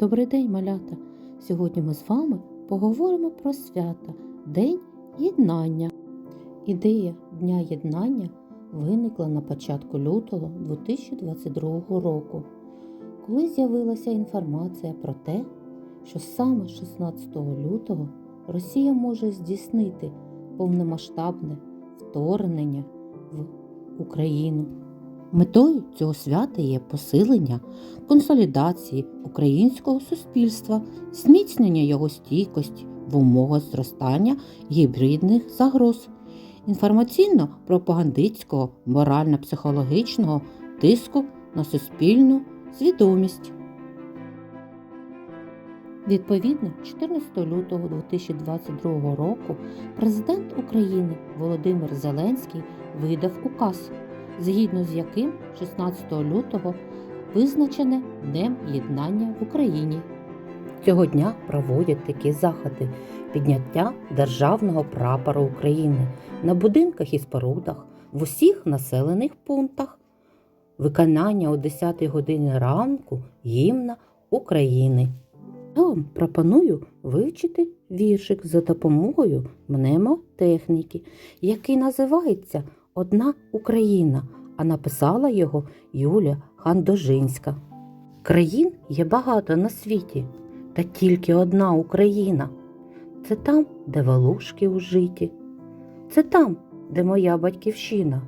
Добрий день, малята! Сьогодні ми з вами поговоримо про свята День єднання. Ідея Дня єднання виникла на початку лютого 2022 року, коли з'явилася інформація про те, що саме 16 лютого Росія може здійснити повномасштабне вторгнення в Україну. Метою цього свята є посилення консолідації українського суспільства, зміцнення його стійкості в умовах зростання гібридних загроз, інформаційно-пропагандистського, морально-психологічного тиску на суспільну свідомість. Відповідно, 14 лютого 2022 року президент України Володимир Зеленський видав указ, згідно з яким 16 лютого визначене Днем Єднання в Україні. Цього дня проводять такі заходи підняття державного прапора України на будинках і спорудах в усіх населених пунктах, виконання о 10 годині ранку гімна України. Я вам пропоную вивчити віршик за допомогою мнемотехніки, який називається Одна Україна, а написала його Юля Хандожинська. Країн є багато на світі, та тільки одна Україна. Це там, де волошки у житі, це там, де моя батьківщина,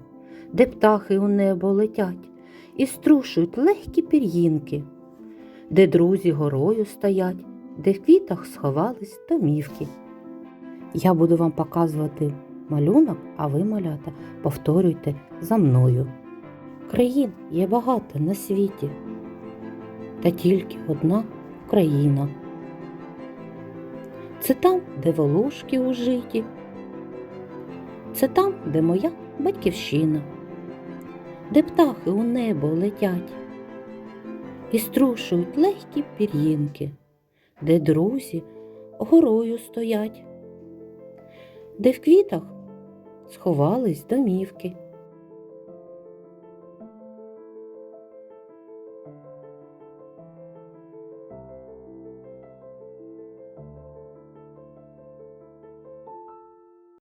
де птахи у небо летять і струшують легкі пір'їнки, де друзі горою стоять, де в квітах сховались домівки. Я буду вам показувати малюнок, а ви, малята, повторюйте за мною. Країн є багато на світі, та тільки одна Україна. Це там, де волошки у житі, це там, де моя батьківщина, де птахи у небо летять і струшують легкі пір'їнки, де друзі горою стоять, де в квітах сховались домівки,